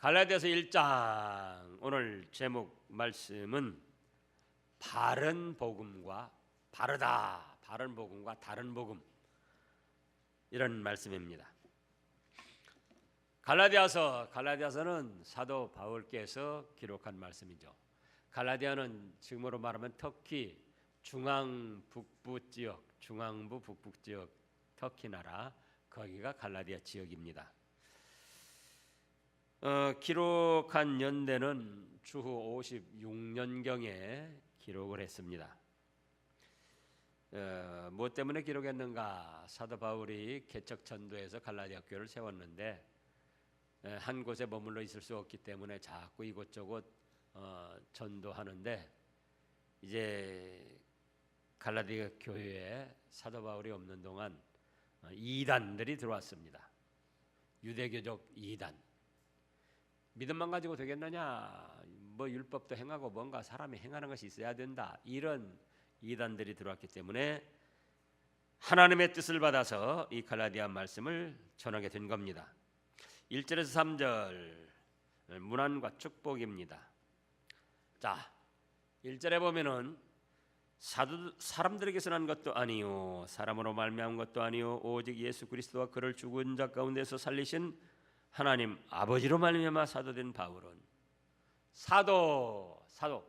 갈라디아서 1장 오늘 제목 말씀은 바른 복음과 바르다 바른 복음과 다른 복음 이런 말씀입니다. 갈라디아서 갈라디아서는 사도 바울께서 기록한 말씀이죠. 갈라디아는 지금으로 말하면 터키 중앙 북부 지역, 중앙부 북부 지역 터키 나라 거기가 갈라디아 지역입니다. 어, 기록한 연대는 주후 56년경에 기록을 했습니다. 어, 무엇 때문에 기록했는가? 사도 바울이 개척 전도에서 갈라디아 교회를 세웠는데 에, 한 곳에 머물러 있을 수 없기 때문에 자꾸 이곳저곳 어, 전도하는데 이제 갈라디아 교회에 사도 바울이 없는 동안 어, 이단들이 들어왔습니다. 유대교적 이단. 믿음만 가지고 되겠느냐? 뭐 율법도 행하고 뭔가 사람이 행하는 것이 있어야 된다. 이런 이단들이 들어왔기 때문에 하나님의 뜻을 받아서 이 갈라디아 말씀을 전하게 된 겁니다. 1절에서 3절 문안과 축복입니다. 자, 1절에 보면은 사도, 사람들에게서 난 것도 아니요 사람으로 말미암은 것도 아니요 오직 예수 그리스도와 그를 죽은 자 가운데서 살리신 하나님 아버지로 말미암아 사도된 바울은 사도 사도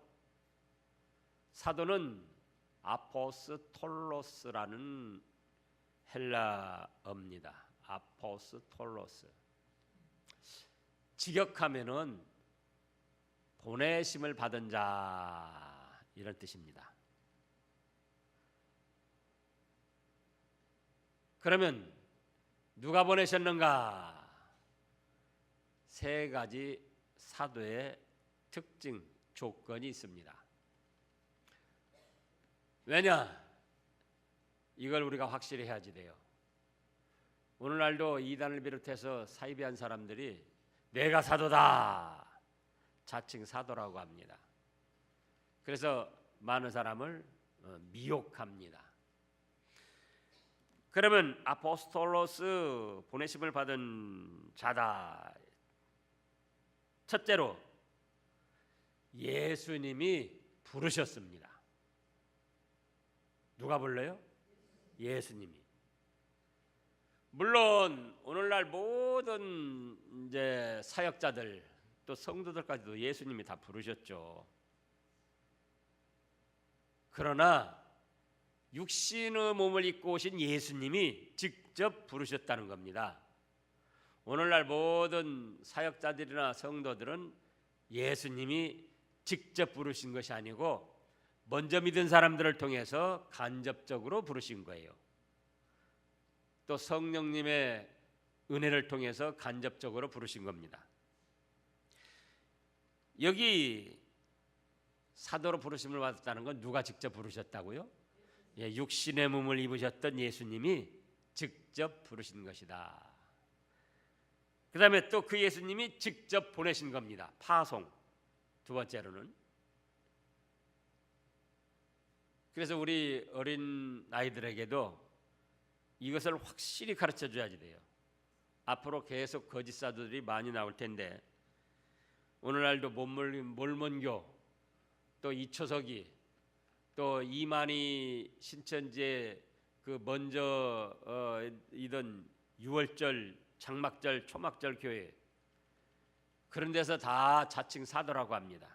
사도는 아포스톨로스라는 헬라어입니다. 아포스톨로스 직역하면은 보내심을 받은 자 이런 뜻입니다. 그러면 누가 보내셨는가? 세 가지 사도의 특징 조건이 있습니다. 왜냐? 이걸 우리가 확실히 해야지 돼요. 오늘날도 이단을 비롯해서 사이비한 사람들이 내가 사도다 자칭 사도라고 합니다. 그래서 많은 사람을 어, 미혹합니다. 그러면 아포스톨로스 보내심을 받은 자다. 첫째로 예수님이 부르셨습니다. 누가 불러요? 예수님이. 물론 오늘날 모든 이제 사역자들 또 성도들까지도 예수님이 다 부르셨죠. 그러나 육신의 몸을 입고 오신 예수님이 직접 부르셨다는 겁니다. 오늘날 모든 사역자들이나 성도들은 예수님이 직접 부르신 것이 아니고 먼저 믿은 사람들을 통해서 간접적으로 부르신 거예요. 또 성령님의 은혜를 통해서 간접적으로 부르신 겁니다. 여기 사도로 부르심을 받았다는 건 누가 직접 부르셨다고요? 예, 육신의 몸을 입으셨던 예수님이 직접 부르신 것이다. 그 다음에 또 그 예수님이 직접 보내신 겁니다. 파송. 두 번째로는 그래서 우리 어린 아이들에게도 이것을 확실히 가르쳐 줘야지 돼요. 앞으로 계속 거짓 사도들이 많이 나올 텐데 오늘날도 몰몬교 또 이초석이 또 이만희 신천지의 그 먼저 어, 이던 유월절, 장막절, 초막절 교회 그런 데서 다 자칭 사도라고 합니다.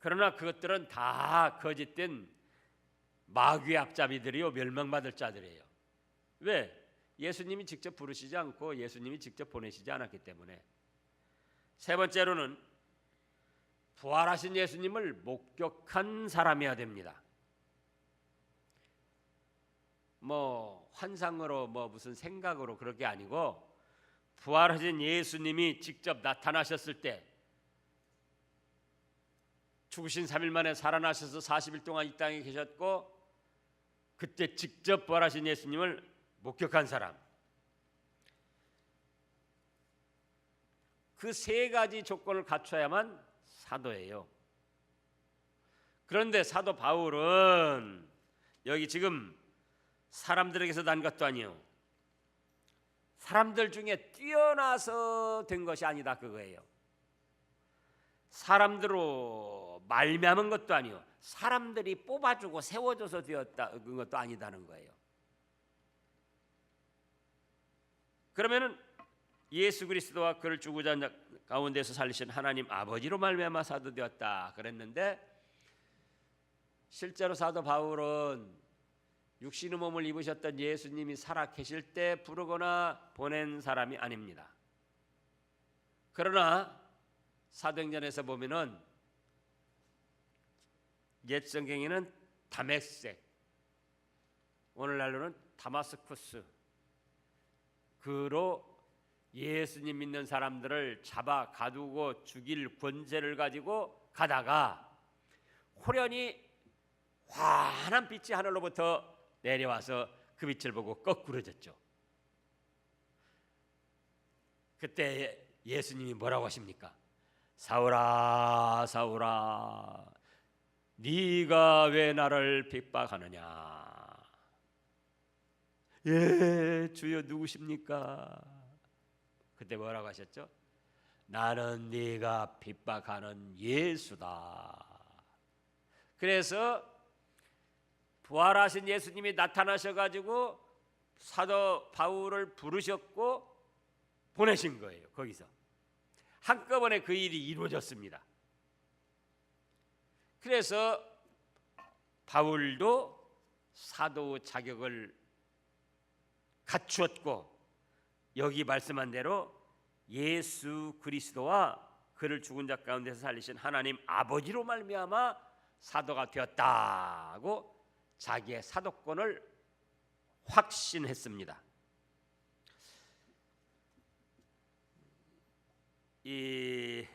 그러나 그것들은 다 거짓된 마귀의 앞잡이들이요 멸망받을 자들이에요. 왜? 예수님이 직접 부르시지 않고 예수님이 직접 보내시지 않았기 때문에. 세 번째로는 부활하신 예수님을 목격한 사람이어야 됩니다. 뭐 환상으로 뭐 무슨 생각으로 그럴 게 아니고 부활하신 예수님이 직접 나타나셨을 때 죽으신 3일 만에 살아나셔서 40일 동안 이 땅에 계셨고 그때 직접 부활하신 예수님을 목격한 사람 그 세 가지 조건을 갖춰야만 사도예요. 그런데 사도 바울은 여기 지금 사람들에게서 난 것도 아니요. 사람들 중에 뛰어나서 된 것이 아니다 그거예요. 사람들로 말미암은 것도 아니요. 사람들이 뽑아주고 세워줘서 되었다 그 것도 아니다는 거예요. 그러면은 예수 그리스도와 그를 죽고자 한자 가운데서 살리신 하나님 아버지로 말미암아 사도 되었다 그랬는데 실제로 사도 바울은 육신의 몸을 입으셨던 예수님이 살아 계실 때 부르거나 보낸 사람이 아닙니다. 그러나 사도행전에서 보면은 옛 성경에는 다메섹 오늘날로는 다마스쿠스 그로 예수님 믿는 사람들을 잡아 가두고 죽일 권세를 가지고 가다가 호련히 환한 빛이 하늘로부터 내려와서 그 빛을 보고 거꾸러졌죠. 그때 예수님이 뭐라고 하십니까? 사울아 사울아 네가 왜 나를 핍박하느냐? 예, 주여 누구십니까? 그때 뭐라고 하셨죠? 나는 네가 핍박하는 예수다. 그래서 부활하신 예수님이 나타나셔 가지고 사도 바울을 부르셨고 보내신 거예요. 거기서 한꺼번에 그 일이 이루어졌습니다. 그래서 바울도 사도 자격을 갖추었고 여기 말씀한 대로 예수 그리스도와 그를 죽은 자 가운데서 살리신 하나님 아버지로 말미암아 사도가 되었다고 자기의 사도권을 확신했습니다. 이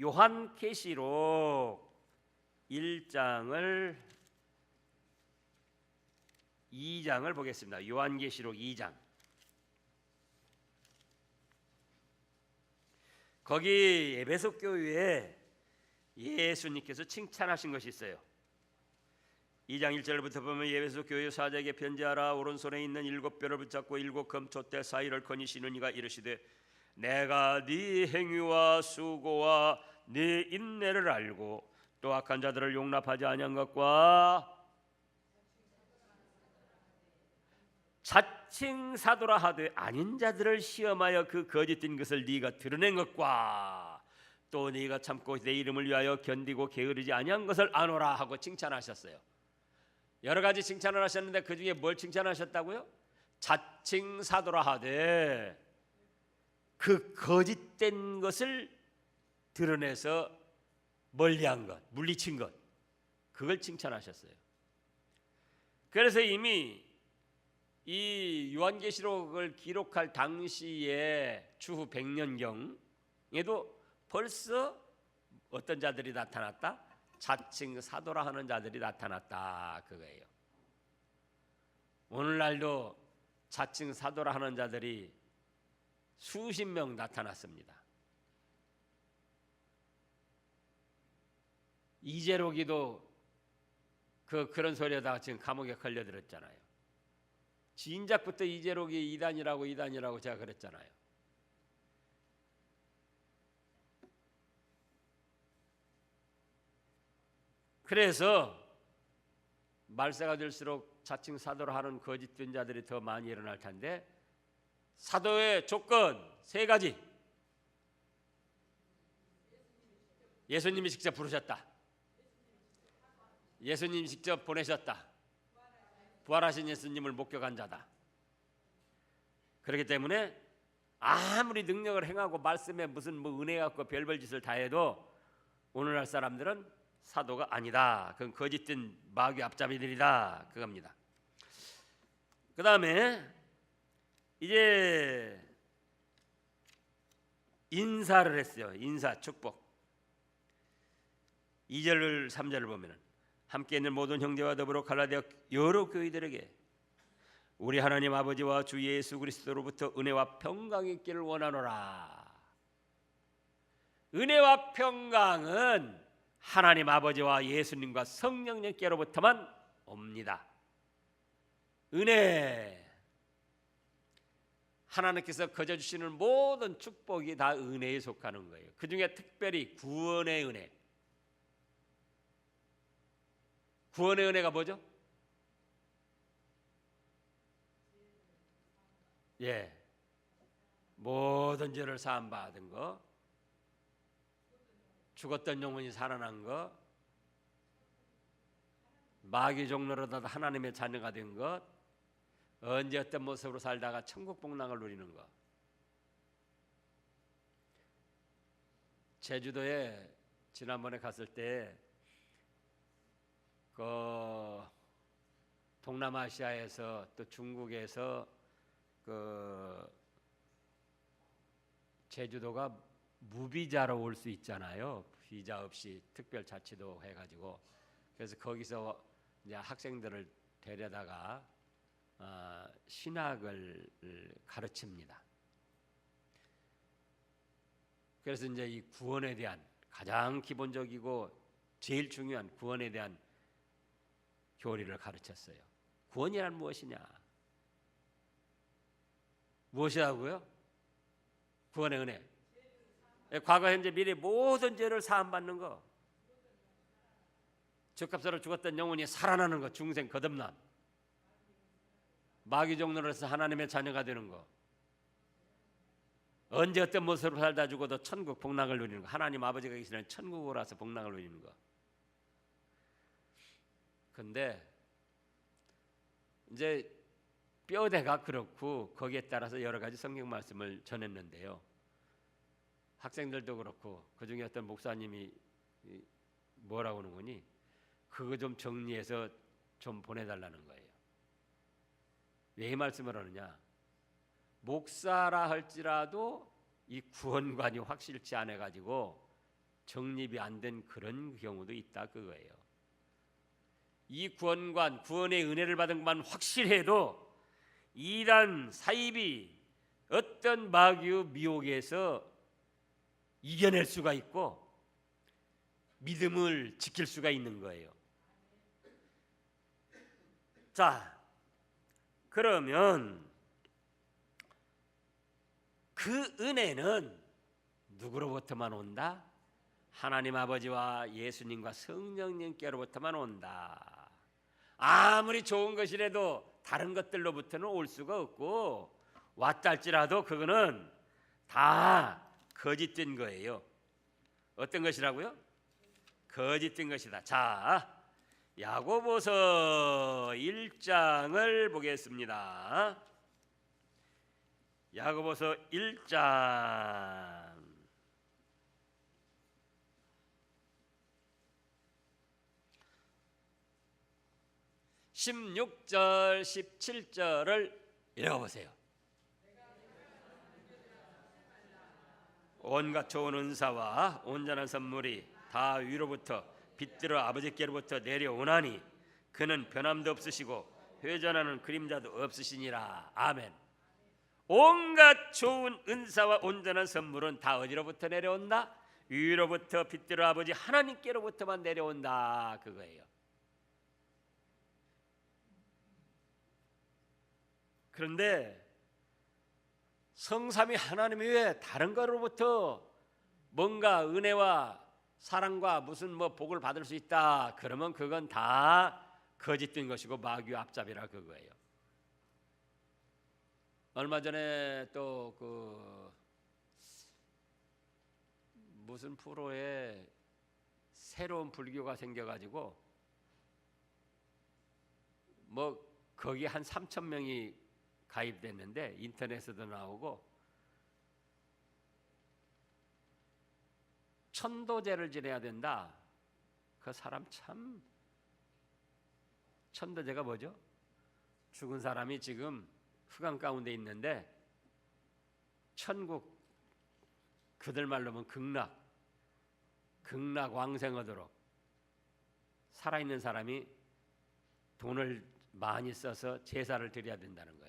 요한 계시록 1장을 2장을 보겠습니다. 요한 계시록 2장. 거기 에베소 교회에 예수님께서 칭찬하신 것이 있어요. 2장 1절부터 보면 예배소 교회 사자에게 편지하라 오른손에 있는 일곱 뼈를 붙잡고 일곱 금촛대 사이를 거니시는 이가 이르시되 내가 네 행위와 수고와 네 인내를 알고 또 악한 자들을 용납하지 아니한 것과 자칭 사도라 하되 아닌 자들을 시험하여 그 거짓된 것을 네가 드러낸 것과 또 네가 참고 내 이름을 위하여 견디고 게으르지 아니한 것을 아노라 하고 칭찬하셨어요. 여러 가지 칭찬을 하셨는데 그 중에 뭘 칭찬하셨다고요? 자칭 사도라 하되 그 거짓된 것을 드러내서 멀리한 것, 물리친 것, 그걸 칭찬하셨어요. 그래서 이미 이 요한계시록을 기록할 당시에 추후 100년경에도 벌써 어떤 자들이 나타났다? 자칭 사도라 하는 자들이 나타났다 그거예요. 오늘날도 자칭 사도라 하는 자들이 수십 명 나타났습니다. 이재록이도 그 그런 소리하다가 지금 감옥에 걸려들었잖아요. 진작부터 이재록이 이단이라고 이단이라고 제가 그랬잖아요. 그래서 말세가 될수록 자칭 사도를 하는 거짓된 자들이 더 많이 일어날 텐데 사도의 조건 세 가지. 예수님이 직접 부르셨다. 예수님이 직접 보내셨다. 부활하신 예수님을 목격한 자다. 그렇기 때문에 아무리 능력을 행하고 말씀에 무슨 뭐 은혜 갖고 별별 짓을 다 해도 오늘날 사람들은 사도가 아니다. 그건 거짓된 마귀 앞잡이들이다. 그겁니다. 그 다음에 이제 인사를 했어요. 인사 축복. 2절 3절을 보면은 함께 있는 모든 형제와 더불어 갈라디아 여러 교회들에게 우리 하나님 아버지와 주 예수 그리스도로부터 은혜와 평강이 있기를 원하노라. 은혜와 평강은 하나님 아버지와 예수님과 성령님께로부터만 옵니다. 은혜 하나님께서 거저 주시는 모든 축복이 다 은혜에 속하는 거예요. 그 중에 특별히 구원의 은혜. 구원의 은혜가 뭐죠? 예. 모든 죄를 사함 받은 거. 죽었던 영혼이 살아난 거. 마귀 종로로다 하나님의 자녀가 된 것. 언제 어떤 모습으로 살다가 천국 복락을 누리는 것. 제주도에 지난번에 갔을 때 그 동남아시아에서 또 중국에서 그 제주도가 무비자로 올 수 있잖아요. 비자 없이 특별 자치도 해가지고 그래서 거기서 이제 학생들을 데려다가 어, 신학을 가르칩니다. 그래서 이제 이 구원에 대한 가장 기본적이고 제일 중요한 구원에 대한 교리를 가르쳤어요. 구원이란 무엇이냐? 무엇이라고요? 구원의 은혜. 예, 과거, 현재, 미래 모든 죄를 사함 받는 거. 적합사로 죽었던 영혼이 살아나는 거, 중생 거듭남. 마귀 종로로서 하나님의 자녀가 되는 거. 언제 어떤 모습으로 살다 죽어도 천국 복락을 누리는 거. 하나님 아버지가 계시는 천국으로 와서 복락을 누리는 거. 근데 이제 뼈대가 그렇고 거기에 따라서 여러 가지 성경 말씀을 전했는데요. 학생들도 그렇고 그 중에 어떤 목사님이 뭐라고 하는 거니? 그거 좀 정리해서 좀 보내달라는 거예요. 왜 이 말씀을 하느냐? 목사라 할지라도 이 구원관이 확실치 않아 가지고 정립이 안 된 그런 경우도 있다 그거예요. 이 구원관 구원의 은혜를 받은 것만 확실해도 이단 사입이 어떤 마귀의 미혹에서 이겨낼 수가 있고 믿음을 지킬 수가 있는 거예요. 자, 그러면 그 은혜는 누구로부터만 온다? 하나님 아버지와 예수님과 성령님께로부터만 온다. 아무리 좋은 것이라도 다른 것들로부터는 올 수가 없고 왔다 할지라도 그거는 다 거짓된 거예요. 어떤 것이라고요? 거짓된 것이다. 자, 야고보서 1장을 보겠습니다. 야고보서 1장 16절 17절을 읽어보세요. 온갖 좋은 은사와 온전한 선물이 다 위로부터 빛들어 아버지께로부터 내려오나니 그는 변함도 없으시고 회전하는 그림자도 없으시니라 아멘. 온갖 좋은 은사와 온전한 선물은 다 어디로부터 내려온다? 위로부터 빛들어 아버지 하나님께로부터만 내려온다 그거예요. 그런데 성삼이 하나님 외에 다른 거로부터 뭔가 은혜와 사랑과 무슨 뭐 복을 받을 수 있다. 그러면 그건 다 거짓된 것이고 마귀 앞잡이라 그거예요. 얼마 전에 또 그 무슨 프로에 새로운 불교가 생겨가지고 뭐 거기 한 3천 명이 가입됐는데 인터넷에도 나오고 천도제를 지내야 된다. 그 사람 참 천도제가 뭐죠? 죽은 사람이 지금 흑암 가운데 있는데 천국 그들 말로면 극락 극락 왕생하도록 살아있는 사람이 돈을 많이 써서 제사를 드려야 된다는 거예요.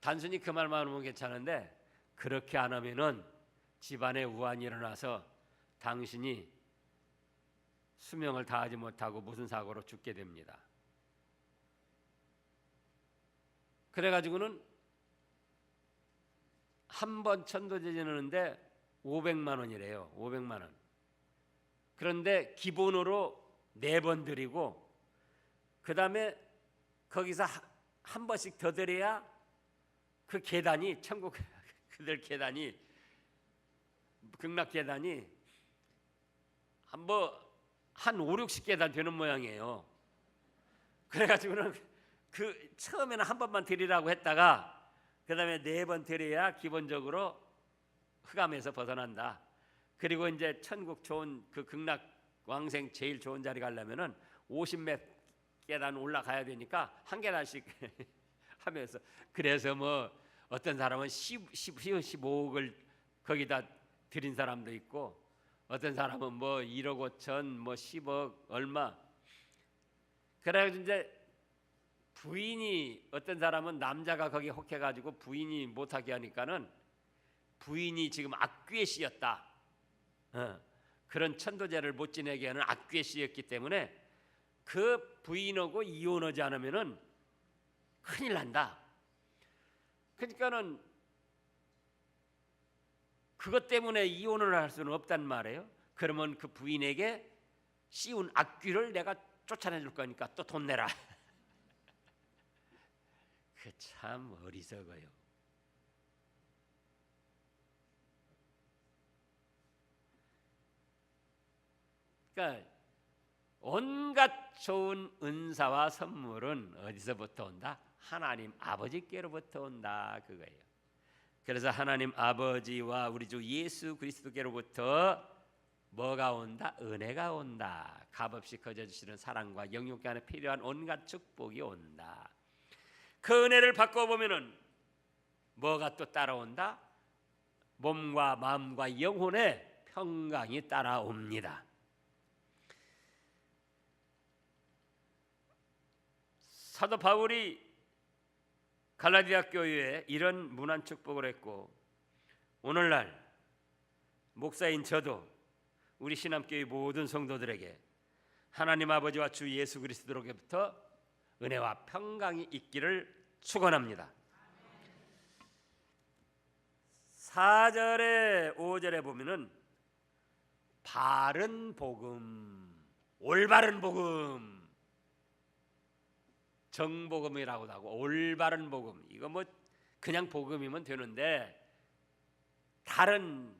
단순히 그 말만 하면 괜찮은데 그렇게 안 하면은 집안에 우환이 일어나서 당신이 수명을 다하지 못하고 무슨 사고로 죽게 됩니다. 그래 가지고는 한 번 천도제 지내는데 500만 원이래요. 500만 원. 그런데 기본으로 네 번 드리고 그 다음에 거기서 하- 한 번씩 더 드려야 그 계단이 천국 그들 계단이 극락 계단이 한뭐한 5, 60계단 되는 모양이에요. 그래가지고는 그 처음에는 한 번만 드리라고 했다가 그 다음에 네 번 드려야 기본적으로 흑암에서 벗어난다. 그리고 이제 천국 좋은 그 극락 왕생 제일 좋은 자리 가려면은 50몇 계단 올라가야 되니까 한 계단씩 하면서 그래서 뭐 어떤 사람은 10, 10, 15억을 거기다 드린 사람도 있고 어떤 사람은 뭐 1억 5천 뭐 10억 얼마 그래가지고 이제 부인이 어떤 사람은 남자가 거기 혹해가지고 부인이 못하게 하니까는 부인이 지금 악귀에 씌였다. 어, 그런 천도제를 못 지내게 하는 악귀에 씌였기 때문에 그 부인하고 이혼하지 않으면은 큰일 난다. 그러니까는 그것 때문에 이혼을 할 수는 없단 말이에요. 그러면 그 부인에게 씌운 악귀를 내가 쫓아내 줄 거니까 또 돈 내라. 그 참 어리석어요. 그러니까 온갖 좋은 은사와 선물은 어디서부터 온다? 하나님 아버지께로부터 온다 그거예요. 그래서 하나님 아버지와 우리 주 예수 그리스도께로부터 뭐가 온다? 은혜가 온다. 값없이 거저 주시는 사랑과 영육계 안에 필요한 온갖 축복이 온다. 그 은혜를 받고 보면은 뭐가 또 따라온다? 몸과 마음과 영혼의 평강이 따라옵니다. 사도 바울이 갈라디아 교회에 이런 문안 축복을 했고 오늘날 목사인 저도 우리 신암교회 모든 성도들에게 하나님 아버지와 주 예수 그리스도로부터 은혜와 평강이 있기를 축원합니다. 4절에 5절에 보면은 바른 복음, 올바른 복음 정복음이라고도 하고 올바른 복음 이거 뭐 그냥 복음이면 되는데 다른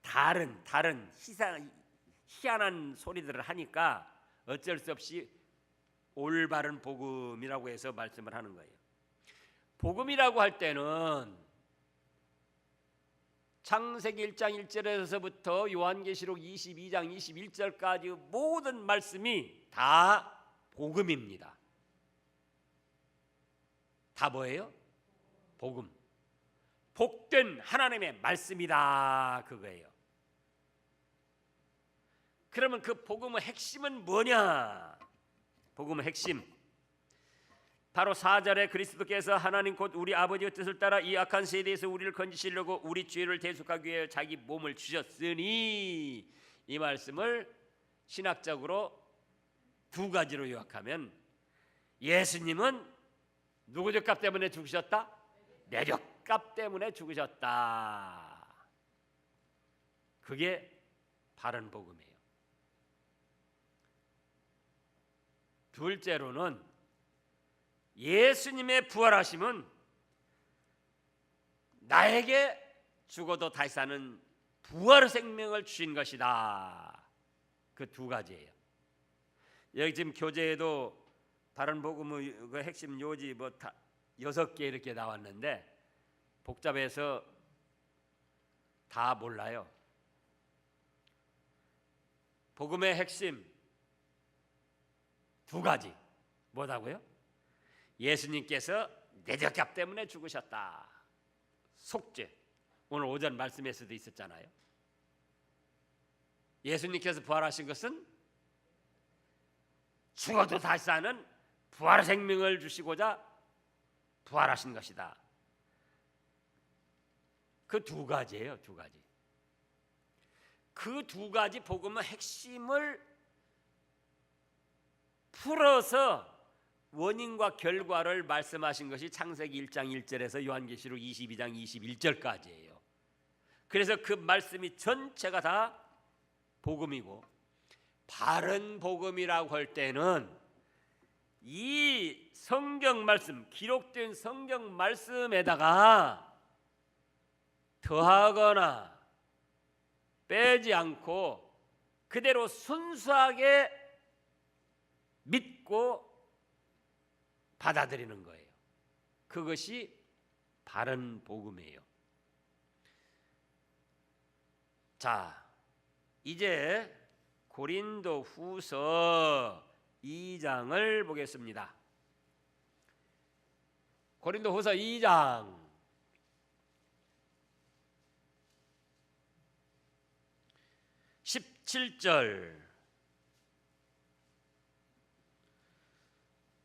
다른 다른 희상 희한한 소리들을 하니까 어쩔 수 없이 올바른 복음이라고 해서 말씀을 하는 거예요. 복음이라고 할 때는 창세기 1장 1절에서부터 요한계시록 22장 21절까지 모든 말씀이 다 복음입니다. 다 뭐예요? 복음. 복된 하나님의 말씀이다 그거예요. 그러면 그 복음의 핵심은 뭐냐? 복음의 핵심 바로 4절에 그리스도께서 하나님 곧 우리 아버지의 뜻을 따라 이 악한 세대에서 우리를 건지시려고 우리 죄를 대속하기 위해 자기 몸을 주셨으니 이 말씀을 신학적으로 두 가지로 요약하면 예수님은 누구 죄값 때문에 죽으셨다? 내 죄값 때문에 죽으셨다. 그게 바른 복음이에요. 둘째로는 예수님의 부활하심은 나에게 죽어도 다시 사는 부활의 생명을 주신 것이다. 그 두 가지예요. 여기 지금 교재에도 바른 복음의 그 핵심 요지 뭐 다 여섯 개 이렇게 나왔는데 복잡해서 다 몰라요. 복음의 핵심 두 가지 뭐다고요? 예수님께서 내 죄값 때문에 죽으셨다. 속죄. 오늘 오전 말씀에서도 있었잖아요. 예수님께서 부활하신 것은 죽어도 다시 사는 부활의 생명을 주시고자 부활하신 것이다. 그 두 가지예요, 두 가지. 그 두 가지 복음의 핵심을 풀어서 원인과 결과를 말씀하신 것이 창세기 1장 1절에서 요한계시록 22장 21절까지예요. 그래서 그 말씀이 전체가 다 복음이고 바른 복음이라고 할 때는 이 성경 말씀 기록된 성경 말씀에다가 더하거나 빼지 않고 그대로 순수하게 믿고 받아들이는 거예요. 그것이 바른 복음이에요. 자, 이제 고린도 후서 2장을 보겠습니다. 고린도 후서 2장 17절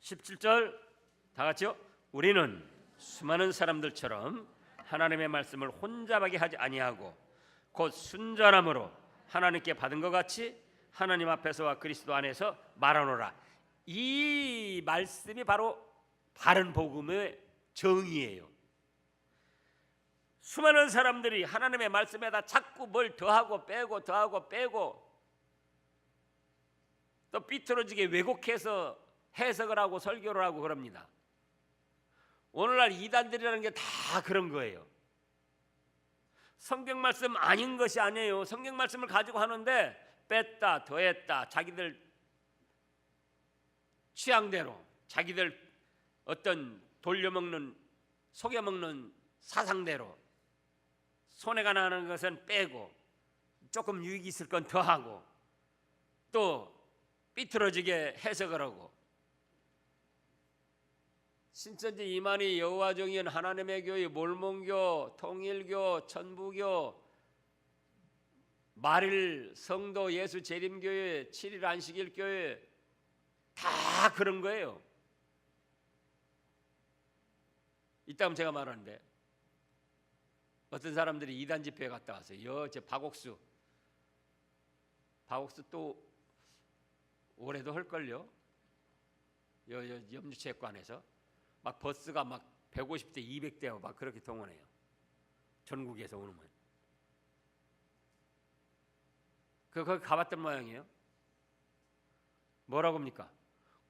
17절 다 같이요. 우리는 수많은 사람들처럼 하나님의 말씀을 혼잡하게 하지 아니하고 곧 순전함으로 하나님께 받은 것 같이 하나님 앞에서와 그리스도 안에서 말하노라. 이 말씀이 바로 바른 복음의 정의예요. 수많은 사람들이 하나님의 말씀에다 자꾸 뭘 더하고 빼고 더하고 빼고 또 삐뚤어지게 왜곡해서 해석을 하고 설교를 하고 그럽니다. 오늘날 이단들이라는 게 다 그런 거예요. 성경 말씀 아닌 것이 아니에요. 성경 말씀을 가지고 하는데 뺐다, 더했다, 자기들 취향대로, 자기들 어떤 돌려먹는 속여먹는 사상대로 손해가 나는 것은 빼고 조금 유익이 있을 건 더하고 또 삐뚤어지게 해석을 하고. 신천지 이만희 여호와 정인 하나님의 교회 몰몬교 통일교 천부교 말일 성도 예수 재림교회 칠일 안식일 교회 다 그런 거예요. 이따금 제가 말하는데 어떤 사람들이 이단 집회에 갔다 왔어요. 여제 박옥수 박옥수 또 올해도 할 걸요. 여, 여 염주체육관에서 막 버스가 막 150대, 200대와 막 그렇게 동원해요. 전국에서 오는 분. 그 거기 가봤던 모양이에요. 뭐라고 합니까?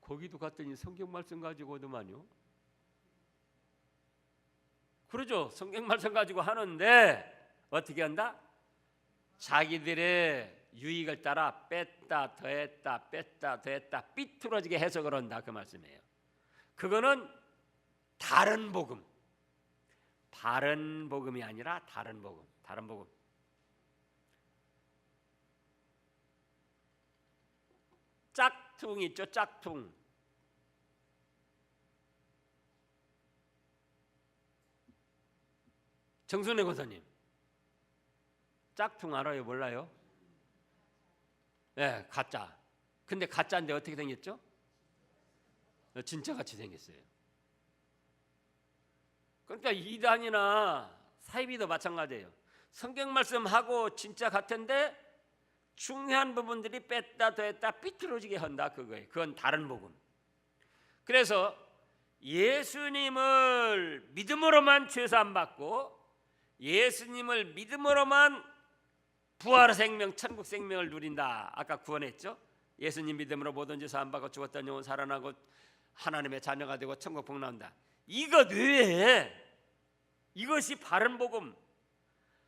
거기도 갔더니 성경 말씀 가지고 오더만요. 그러죠. 성경 말씀 가지고 하는데 어떻게 한다? 자기들의 유익을 따라 뺐다 더했다 뺐다 더했다 삐뚤어지게 해석을 한다 그 말씀이에요. 그거는 다른 복음. 바른 복음이 아니라 다른 복음. 다른 복음. 짝퉁 있죠, 짝퉁. 정순애 권사님, 짝퉁 알아요, 몰라요? 네, 가짜. 근데 가짜인데 어떻게 생겼죠? 진짜 같이 생겼어요. 그러니까 이단이나 사이비도 마찬가지예요. 성경 말씀하고 진짜 같은데 중요한 부분들이 뺐다 더했다 삐뚤어지게 한다 그거예요. 그건 다른 복음. 그래서 예수님을 믿음으로만 죄사함 받고 예수님을 믿음으로만 부활 생명, 천국 생명을 누린다. 아까 구원했죠? 예수님 믿음으로 모든 죄 사함 받고 죽었던 영혼 살아나고 하나님의 자녀가 되고 천국 복 나온다. 이것 외에 이것이 바른 복음.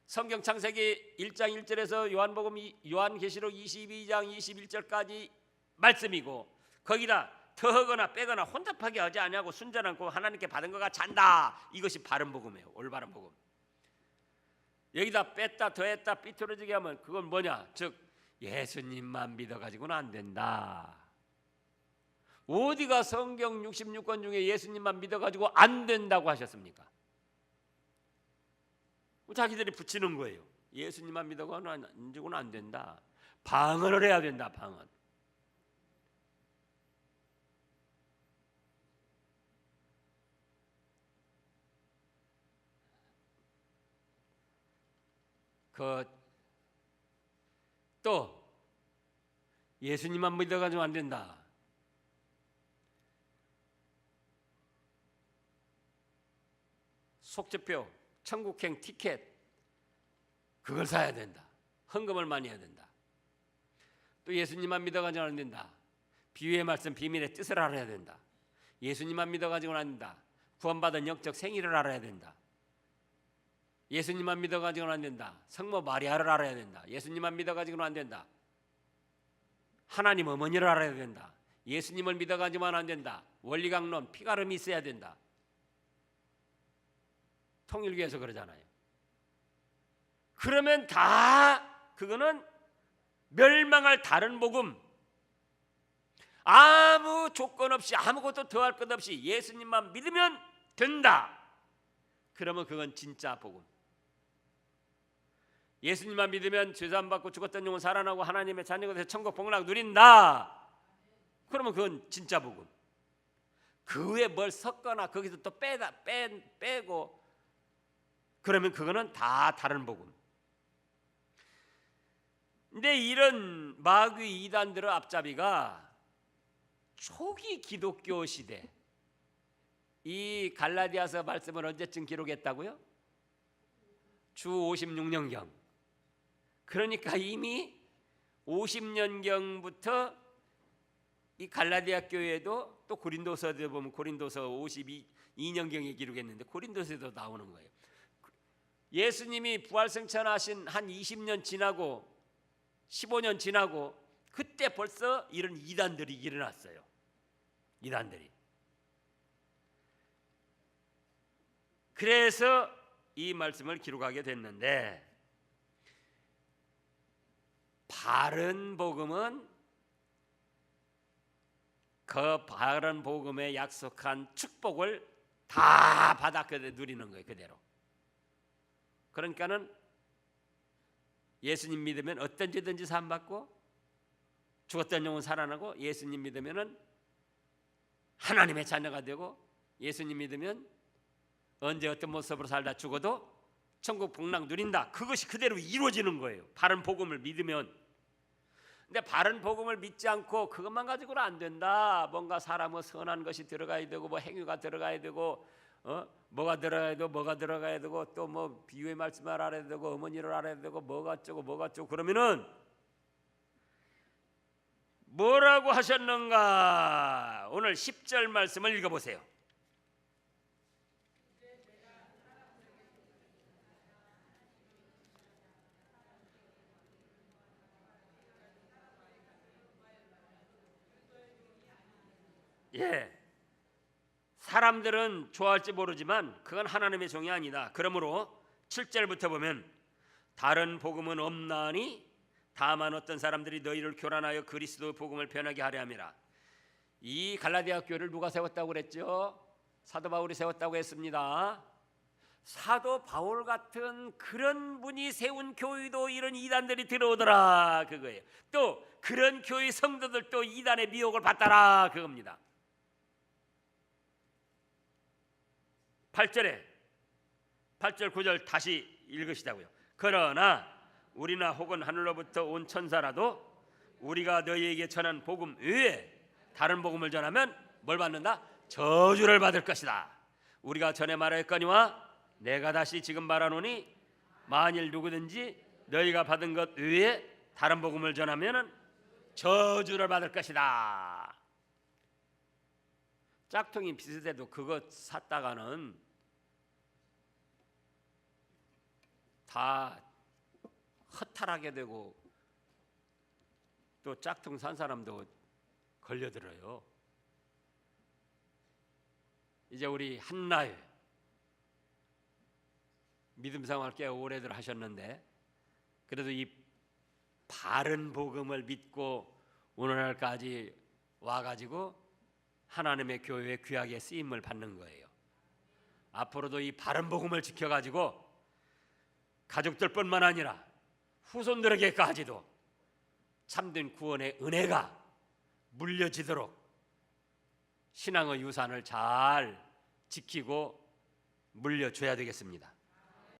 성경 창세기 1장 1절에서 요한복음 요한계시록 22장 21절까지 말씀이고 거기다 더하거나 빼거나 혼잡하게 하지 아니하고 순전하고 하나님께 받은 거가 잔다. 이것이 바른 복음이에요. 올바른 복음. 여기다 뺐다 더했다 삐뚤어지게 하면 그건 뭐냐? 즉 예수님만 믿어 가지고는 안 된다. 어디가 성경 66권 중에 예수님만 믿어 가지고 안 된다고 하셨습니까? 자기들이 붙이는 거예요. 예수님만 믿어가는 안 되고는 안 된다. 방언을 해야 된다. 방언. 그또 예수님만 믿어가지고 안 된다. 속죄표 천국행 티켓 그걸 사야 된다. 헌금을 많이 해야 된다. 또 예수님만 믿어가지고는 안 된다. 비유의 말씀 비밀의 뜻을 알아야 된다. 예수님만 믿어가지고는 안 된다. 구원받은 영적 생일을 알아야 된다. 예수님만 믿어가지고는 안 된다. 성모 마리아를 알아야 된다. 예수님만 믿어가지고는 안 된다. 하나님 어머니를 알아야 된다. 예수님을 믿어가지고만 안 된다. 원리강론 피가름이 있어야 된다. 통일교에서 그러잖아요. 그러면 다 그거는 멸망할 다른 복음 아무 조건 없이 아무것도 더할 것 없이 예수님만 믿으면 된다. 그러면 그건 진짜 복음. 예수님만 믿으면 죄사함 받고 죽었던 영혼 살아나고 하나님의 자녀가 돼서 천국 복락 누린다. 그러면 그건 진짜 복음. 그 외에 뭘 섞거나 거기서 또 빼다 빼 빼고 그러면 그거는 다 다른 복음. 근데 이런 마귀 이단들의 앞잡이가 초기 기독교 시대 이 갈라디아서 말씀을 언제쯤 기록했다고요? 주 56년경. 그러니까 이미 50년경부터 이 갈라디아 교회도 또 고린도서에 보면 고린도서 52년경에 기록했는데 고린도서에도 나오는 거예요. 예수님이 부활승천하신 한 20년 지나고 15년 지나고 그때 벌써 이런 이단들이 일어났어요. 이단들이. 그래서 이 말씀을 기록하게 됐는데 바른 복음은 그 바른 복음에 약속한 축복을 다 받아 그대 누리는 거예요 그대로. 그러니까는 예수님 믿으면 어떤 죄든지 산 받고 죽었던 영혼 살아나고 예수님 믿으면은 하나님의 자녀가 되고 예수님 믿으면 언제 어떤 모습으로 살다 죽어도 천국 복락 누린다. 그것이 그대로 이루어지는 거예요. 바른 복음을 믿으면. 근데 바른 복음을 믿지 않고 그것만 가지고는 안 된다. 뭔가 사람은 선한 것이 들어가야 되고 뭐 행위가 들어가야 되고 어? 뭐가 들어가야 되고 뭐가 들어가야 되고 또 뭐 비유의 말씀을 알아야 되고 어머니를 알아야 되고 뭐가 어쩌고 뭐가 어쩌고 그러면은 뭐라고 하셨는가? 오늘 10절 말씀을 읽어 보세요. 예. 사람들은 좋아할지 모르지만 그건 하나님의 종이 아니다. 그러므로 7절부터 보면 다른 복음은 없나니 다만 어떤 사람들이 너희를 교란하여 그리스도 복음을 변하게 하려 함이라. 이 갈라디아 교회를 누가 세웠다고 그랬죠? 사도 바울이 세웠다고 했습니다. 사도 바울 같은 그런 분이 세운 교회도 이런 이단들이 들어오더라 그거예요. 또 그런 교회 성도들도 이단의 미혹을 받더라 그겁니다. 8절에 8절 9절 다시 읽으시자고요. 그러나 우리나 혹은 하늘로부터 온 천사라도 우리가 너희에게 전한 복음 외에 다른 복음을 전하면 뭘 받는다? 저주를 받을 것이다. 우리가 전에 말하였거니와 내가 다시 지금 말하노니 만일 누구든지 너희가 받은 것 외에 다른 복음을 전하면은 저주를 받을 것이다. 짝퉁이 비슷해도 그거 샀다가는 다 허탈하게 되고 또 짝퉁 산 사람도 걸려들어요. 이제 우리 한나회 믿음 생활 꽤 오래들 하셨는데 그래도 이 바른 복음을 믿고 오늘날까지 와가지고 하나님의 교회에 귀하게 쓰임을 받는 거예요. 앞으로도 이 바른 복음을 지켜가지고 가족들뿐만 아니라 후손들에게까지도 참된 구원의 은혜가 물려지도록 신앙의 유산을 잘 지키고 물려줘야 되겠습니다.